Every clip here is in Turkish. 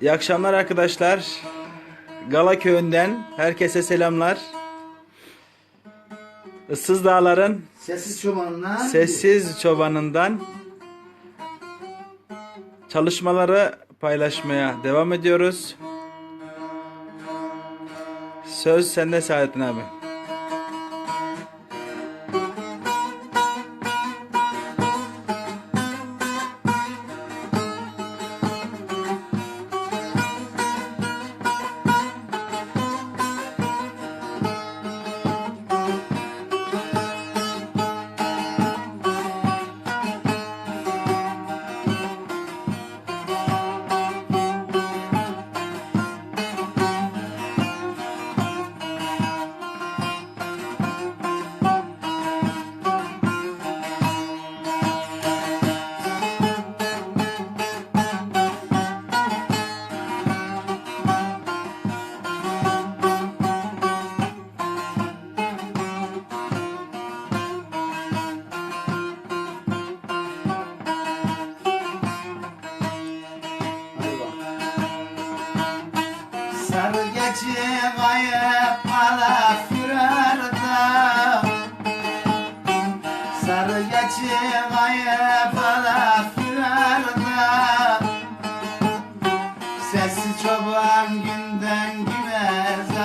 İyi akşamlar arkadaşlar. Gala köyünden herkese selamlar. Issız Dağlar'ın Sessiz çobanına sessiz çobanından çalışmaları paylaşmaya devam ediyoruz. Söz sende Saadettin abi. Sessiz çoban günden güne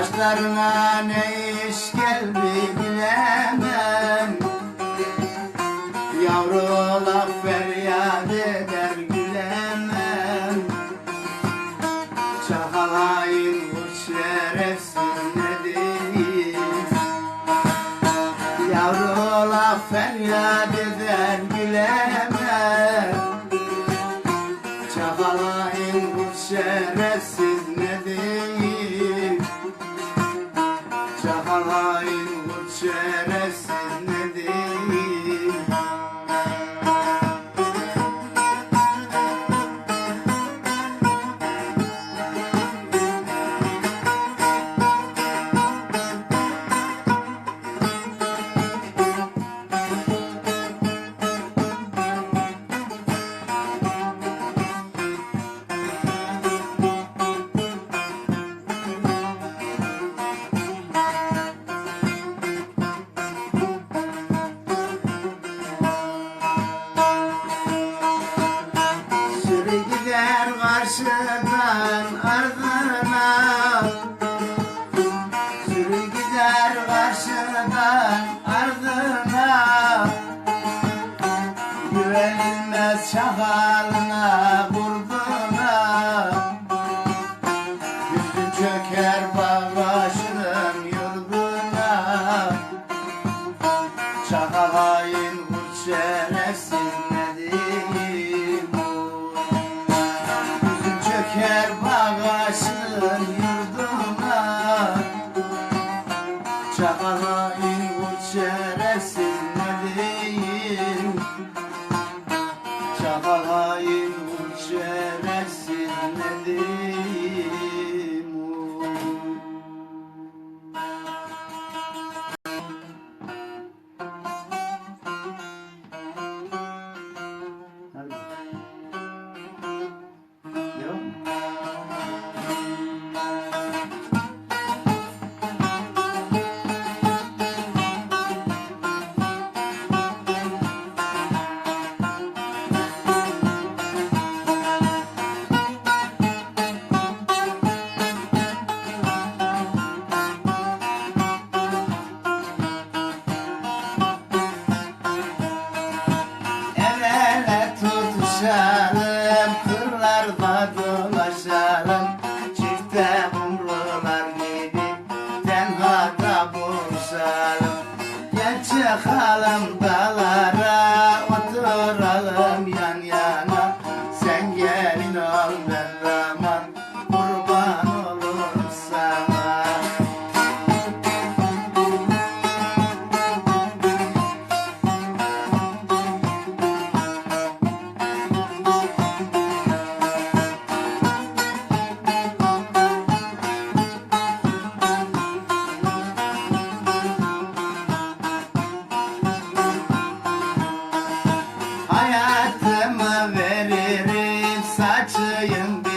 Başlarına ne iş geldi bilemem. Yavrular feryat eder gülemem. Çakalayın bu şerefsiz nedir? Yavrular feryat eder gülemem. Çakalayın bu şerefsiz Yeah. Çabalayım uçere shine. 在这样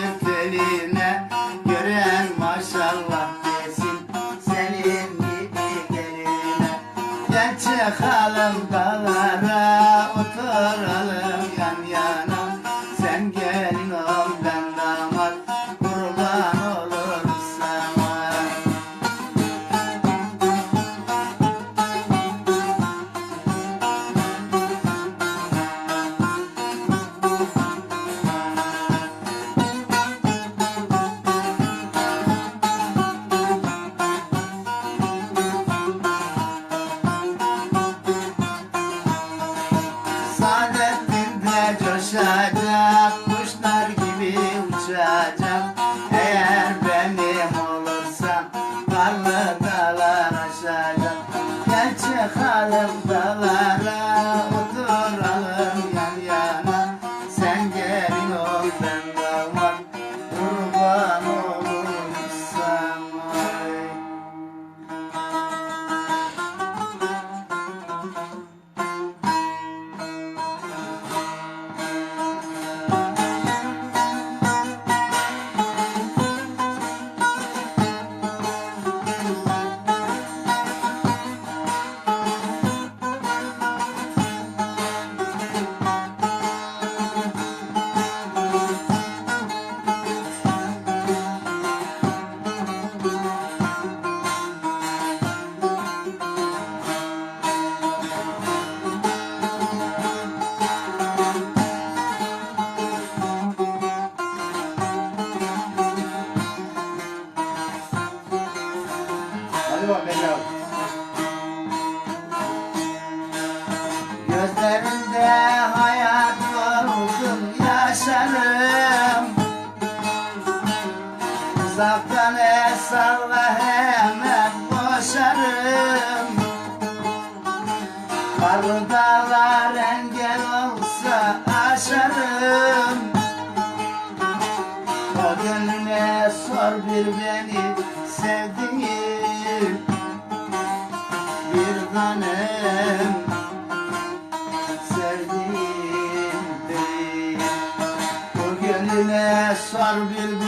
bir beni sevdiğim Bir tanem sevdiğim değil. O gönlüne sar bir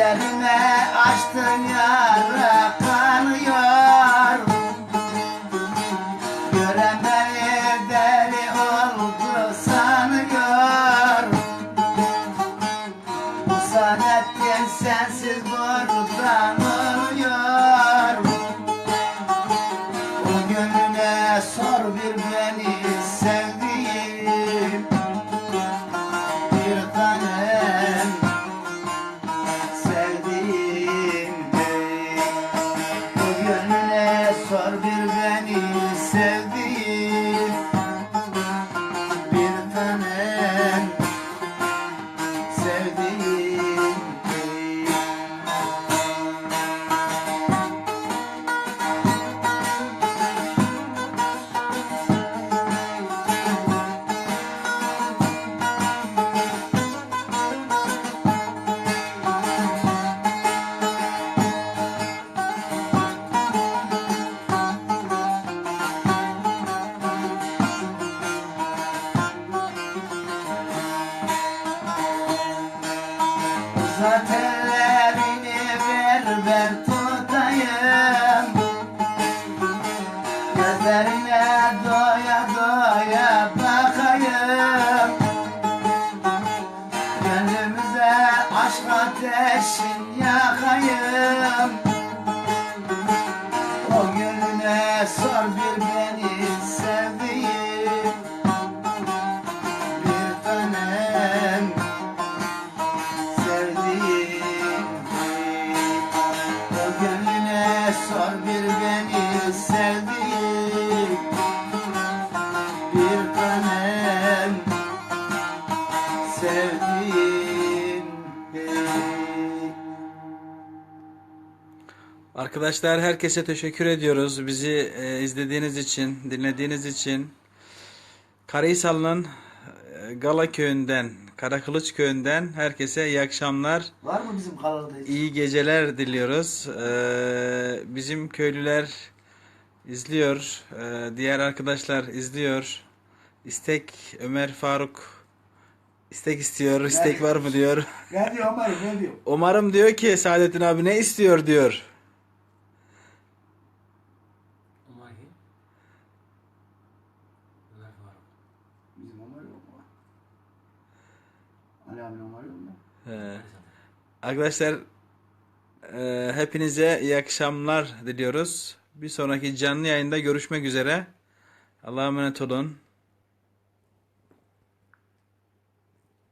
Serime açtın yara kanıyor. Gören beni deli oldu sanıyor. Sanettin sensiz buradan sor bir beni sevdiğim Bir tanem sevdiğim Arkadaşlar herkese teşekkür ediyoruz. Bizi e, izlediğiniz için, dinlediğiniz için. Karahisar'ın e, Gala köyünden, Karakılıç köyünden herkese iyi akşamlar. Var mı bizim kanalda hiç? İyi geceler diliyoruz. Ee, bizim köylüler izliyor. Ee, diğer arkadaşlar izliyor. İstek Ömer Faruk istek istiyor. İstek var mı diyor. Ne diyor Ömer ne diyor? Umarım diyor ki Saadettin abi ne istiyor diyor. Bizim Ömer yok mu? Ali abinin Ömer yok mu? Ee, arkadaşlar e, hepinize iyi akşamlar diliyoruz. Bir sonraki canlı yayında görüşmek üzere. Allah'a emanet olun.